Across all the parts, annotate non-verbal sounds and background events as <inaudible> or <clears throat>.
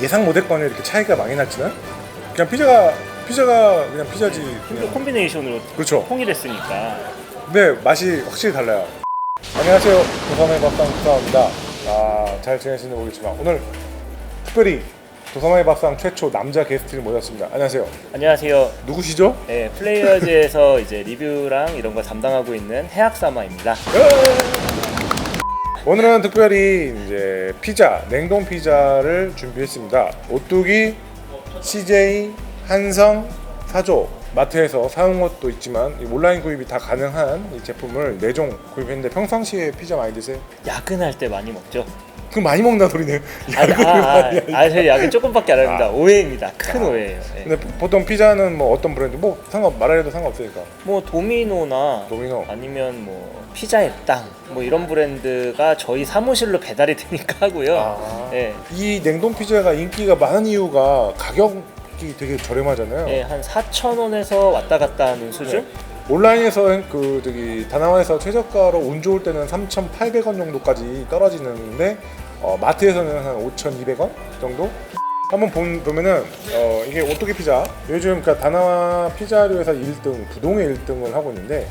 예상 못했거나 이렇게 차이가 많이 났지만 그냥 피자가 피자가 그냥 피자지 또 그냥 콤비네이션으로 그렇죠. 통일했으니까 근데 맛이 확실히 달라요. 안녕하세요. 도삼의 밥상 국사입니다. 아, 잘 지내시는지 모르겠지만 오늘 특별히 도삼의 밥상 최초 남자 게스트를 모셨습니다. 안녕하세요. 안녕하세요. 누구시죠? 네, 플레이어즈에서 이제 리뷰랑 이런 거 담당하고 있는 해학사마입니다. 오늘은 특별히 이제 피자, 냉동 피자를 준비했습니다. 오뚜기, CJ, 한성, 사조 마트에서 사온 것도 있지만 이 온라인 구입이 다 가능한 이 제품을 4종 구입했는데 평상시에 피자 많이 드세요? 야근할 때 많이 먹죠. 그럼 많이 먹나 소리네요. 아, 야근을 아, 많이 아, 아, 저희 야근 조금밖에 안 합니다. 아. 오해입니다. 큰 오해예요. 예. 근데 보통 피자는 뭐 어떤 브랜드? 뭐 상관 말해도 상관없으니까. 뭐 도미노나 도미노. 아니면 뭐 피자의 땅뭐 이런 브랜드가 저희 사무실로 배달이 되니까 하고요. 아. 예. 이 냉동 피자가 인기가 많은 이유가 가격 이 되게 저렴하잖아요. 예, 한 4,000원에서 왔다 갔다 하는 수준? 온라인에서 그 저기 다나와에서 최저가로 운 좋을 때는 3,800원 정도까지 떨어지는데 어, 마트에서는 한 5,200원 정도. 한번 본- 보면은 어, 이게 오토기 피자 요즘 그러니까 다나와 피자류에서 1등 부동의 1등을 하고 있는데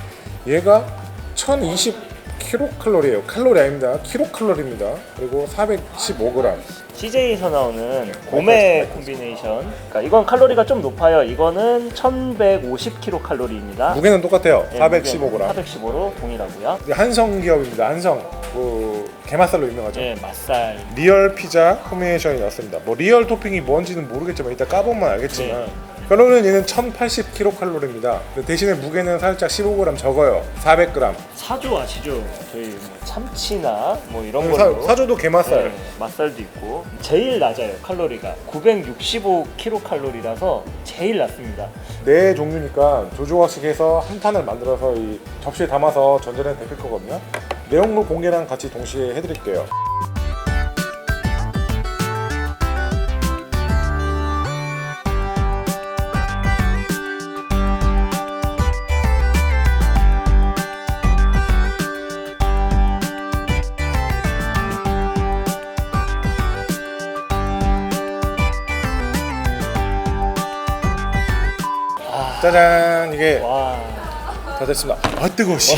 얘가 1,020 킬로칼로리예요. 칼로리 아닙니다. 킬로칼로리입니다. 그리고 415g. CJ에서 나오는 고메 콤비네이션. 그러니까 이건 칼로리가 좀 높아요. 이거는 1,150 칼로리입니다. 무게는 똑같아요. 네, 415g. 415로 동일하고요. 한성 기업입니다. 한성. 그 게맛살로 유명하죠. 네, 맛살. 리얼 피자 코미네이션이 나왔습니다. 뭐 리얼 토핑이 뭔지는 모르겠지만 이따 까보면 알겠지만 네. 칼로리는 얘는 1080kcal입니다. 대신에 무게는 살짝 15g 적어요. 400g. 사조 아시죠? 저희 뭐 참치나 뭐 이런 네, 사, 걸로 사조도 게맛살. 네, 맛살도 있고 제일 낮아요 칼로리가 965kcal라서 제일 낮습니다. 네 종류니까 조조각식 해서 한 판을 만들어서 이 접시에 담아서 전자레인지 데필 거거든요. 내용물 공개랑 같이 동시에 해드릴게요. 짜잔 이게 와. 다 됐습니다. 아 뜨거워 씨.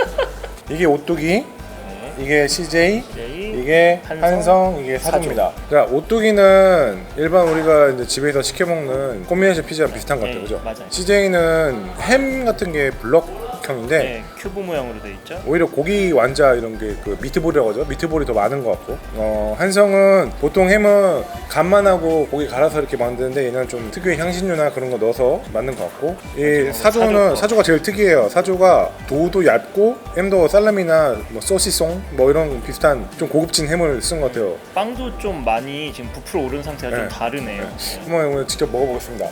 <laughs> 이게 오뚜기, 네. 이게 CJ, 제일 이게 한성, 한성, 이게 사조입니다. 그러니까 오뚜기는 일반 우리가 이제 집에서 시켜 먹는 코미네이션 피자랑 비슷한 것 같아요, 네, 그죠? 맞아요. CJ는 햄 같은 게 블럭 형인데 네, 큐브 모양으로 돼 있죠. 오히려 고기 완자 이런 게 그 미트볼이라고 하죠. 미트볼이 더 많은 것 같고 어, 한성은 보통 햄은 간만 하고 고기 갈아서 이렇게 만드는데 얘는 좀 특유의 향신료나 그런 거 넣어서 만든 것 같고 이 사조는 사조. 사조가 제일 특이해요. 사조가 도도 얇고 햄도 살라미나 뭐 소시송 뭐 이런 비슷한 좀 고급진 햄을 쓴 것 같아요. 빵도 좀 많이 지금 부풀어 오른 상태가 네. 좀 다르네요. 한번 오늘 직접 먹어보겠습니다.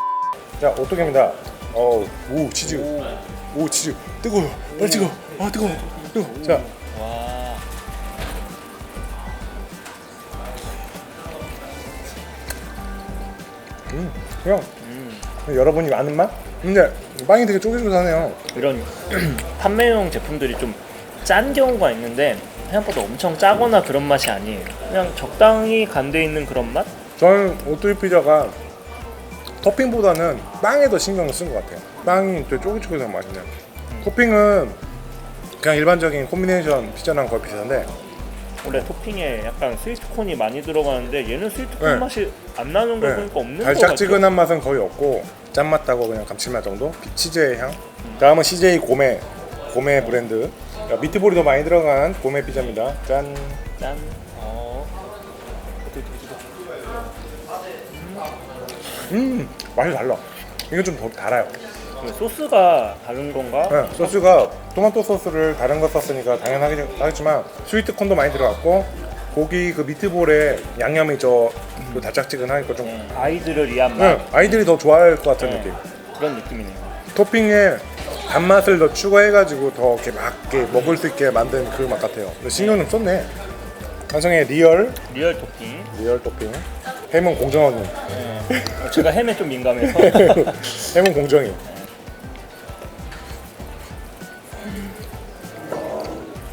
자 오뚜기입니다. 어, 오 치즈, 오 치즈 뜨거워, 빨리 뜨거, 아 뜨거, 뜨거. 자 와. 음, 그냥 음. 여러분이 아는 맛? 근데 빵이 되게 쫄깃쫄깃하네요. 이런 <clears throat> 판매용 제품들이 좀 짠 경우가 있는데 생각보다 엄청 짜거나 그런 맛이 아니에요. 그냥 적당히 간돼 있는 그런 맛? 저는 오뚜기 피자가 토핑보다는 빵에 더 신경을 쓴 것 같아요. 빵이 되게 쫄깃쫄깃한 맛이네요. 토핑은 그냥 일반적인 콤비네이션 피자랑 거의 비슷한데 원래 토핑에 약간 스위트콘이 많이 들어가는데 얘는 스위트콘 네. 맛이 안 나는 거 네, 보니까 없는 거 같아요. 달짝지근한 맛은 거의 없고 짠맛 나고 그냥 감칠맛 정도? 치즈의 향. 다음은 CJ 고메 고메 브랜드 자, 미트볼이 더 많이 들어간 고메 피자입니다. 짠. 짠. 어. 음 맛이 달라. 이건 좀 더 달아요. 그 소스가 다른 건가? 네, 소스가 토마토 소스를 다른 거 썼으니까 당연하겠지만 스위트 콘도 많이 들어갔고 고기 그 미트볼에 양념이 저그 달짝지근하니까 좀 네, 아이들을 위한 맛 네, 아이들이 더 좋아할 것 같은 네. 느낌. 그런 느낌이네요. 토핑에 단맛을 더 추가해가지고 더 이렇게 맞게 먹을 수 있게 만든 그 맛 같아요. 근데 신경 좀 썼네. 완성의 리얼 리얼 토핑. 리얼 토핑. 햄은 공정하니. 네. 어, 제가 햄에 좀 민감해서 <laughs> 햄은 공정이.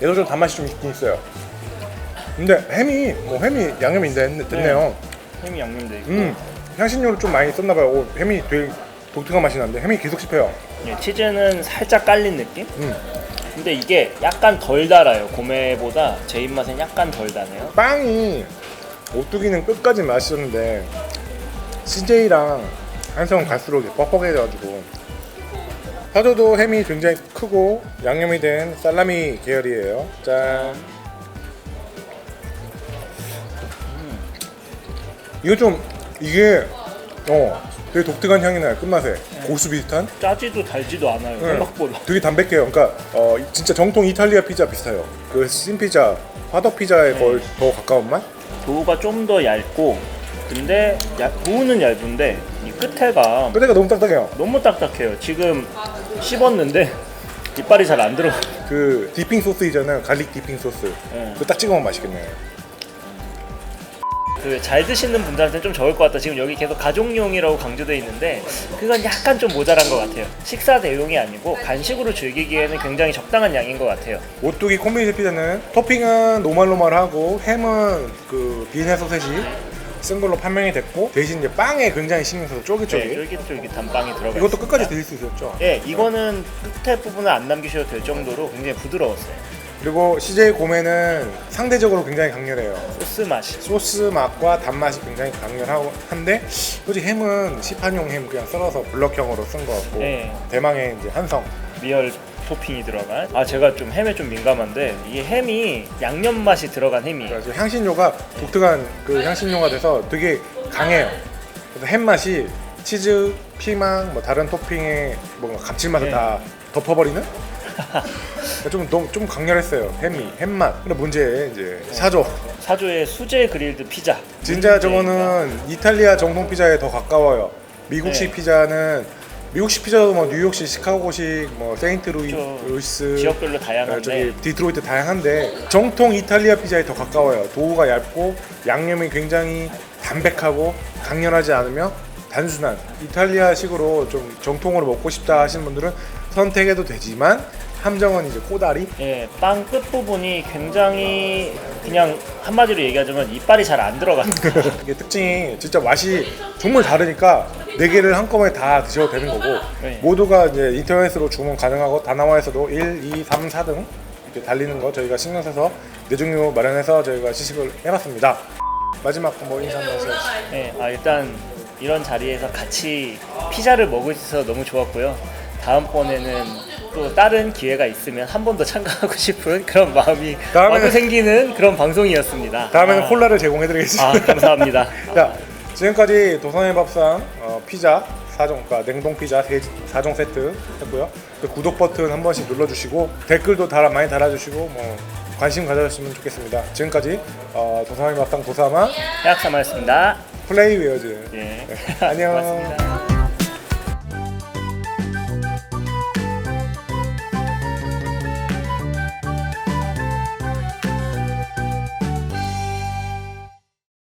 얘도 좀 단맛이 좀 있긴 있어요. 근데 햄이 뭐 햄이 양념이 됐- 됐네요. 햄이 양념돼 있고 음 향신료를 좀 많이 썼나 봐요. 오, 햄이 되게 독특한 맛이 나는데 햄이 계속 씹혀요. 예, 치즈는 살짝 깔린 느낌? 음. 근데 이게 약간 덜 달아요. 고메보다 제 입맛엔 약간 덜 다네요. 빵이 오뚜기는 끝까지 맛있었는데 CJ랑 한성 갈수록 뻑뻑해져가지고 사조도 햄이 굉장히 크고 양념이 된 살라미 계열이에요. 짠. 이거 좀 이게 어 되게 독특한 향이 나요 끝맛에 고수 비슷한 짜지도 달지도 않아요. 네. 생각보다. 되게 담백해요 그러니까 어 진짜 정통 이탈리아 피자 비슷해요 그 씬피자 화덕 피자에 거의 더 가까운 맛 도우가 좀 더 얇고 근데 야, 도우는 얇은데 이 끝에가 끝에가 너무 딱딱해요 너무 딱딱해요. 지금 씹었는데 이빨이 잘 안 들어. 그 디핑 소스 이잖아요 갈릭 디핑 소스 네. 그거 딱 찍어 먹으면 맛있겠네요 그 잘 드시는 분들한테 좀 적을 것 같다. 지금 여기 계속 가족용이라고 강조돼 있는데 그건 약간 좀 모자란 것 같아요. 식사 대용이 아니고 간식으로 즐기기에는 굉장히 적당한 양인 것 같아요. 오뚜기 콤비니스 피자는 토핑은 노말노말하고 햄은 그 비엔나 소세지 쓴 걸로 판명이 됐고 대신 이제 빵에 굉장히 신경 써서 네, 쫄깃쫄깃 쫄깃쫄깃한 빵이 들어가 이것도 있습니다. 끝까지 드실 수 있었죠 예, 이거는 끝에 부분을 안 남기셔도 될 정도로 굉장히 부드러웠어요. 그리고 CJ 고메는 상대적으로 굉장히 강렬해요 소스 맛이. 소스 맛과 단맛이 굉장히 강렬하고 한데 솔직히 햄은 시판용 햄 그냥 썰어서 블럭형으로 쓴 것 같고 네. 대망의 이제 한성 리얼 토핑이 들어간. 아 제가 좀 햄에 좀 민감한데 이 햄이 양념 맛이 들어간 햄이에요. 그래서 향신료가 독특한 그 향신료가 돼서 되게 강해요. 그래서 햄 맛이 치즈, 피망, 뭐 다른 토핑의 뭔가 감칠맛을 네. 다 덮어버리는? <laughs> 좀 너무 좀 강렬했어요. 햄이 햄맛. 근데 문제 이제 사조. 사조의 수제 그릴드 피자. 진짜 저거는 이탈리아 정통 피자에 더 가까워요. 미국식 네. 피자는 미국식 피자도 뭐 뉴욕식, 시카고식, 뭐 세인트 루이, 저 루이스, 지역별로 어, 다양한데 저기 디트로이트 다양한데 정통 이탈리아 피자에 더 가까워요. 도우가 얇고 양념이 굉장히 담백하고 강렬하지 않으며 단순한 이탈리아식으로 좀 정통으로 먹고 싶다 하시는 분들은 선택해도 되지만 함정은 이제 꼬다리 예, 빵 끝 부분이 굉장히 그냥 한마디로 얘기하자면 이빨이 잘 안 들어가는. <laughs> 이게 특징이 진짜 맛이 정말 다르니까 네 개를 한꺼번에 다 드셔도 되는 거고 네. 모두가 이제 인터넷으로 주문 가능하고 다나와에서도 1, 2, 3, 4등 이렇게 달리는 거 저희가 신경 써서 네 종류 마련해서 저희가 시식을 해봤습니다. 마지막 뭐 인사 한번 하세요. 예, 아 일단 이런 자리에서 같이 피자를 먹을 수 있어서 너무 좋았고요. 다음번에는 또 다른 기회가 있으면 한 번 더 참가하고 <laughs> 싶은 그런 마음이 다음에는- 마구 생기는 그런 방송이었습니다. 다음에는 아, 콜라를 제공해드리겠습니다. 아 감사합니다. <laughs> 자, 지금까지 도선의 밥상 어, 피자 4종, 그러니까 냉동 피자 4종 세트 했고요. 그 구독 버튼 한 번씩 눌러주시고 댓글도 달아, 많이 달아주시고 뭐 관심 가져주시면 좋겠습니다. 지금까지 어, 도선의 밥상 도사마 해학사마였습니다. 플레이웨어즈 예. <laughs> 안녕. 고맙습니다.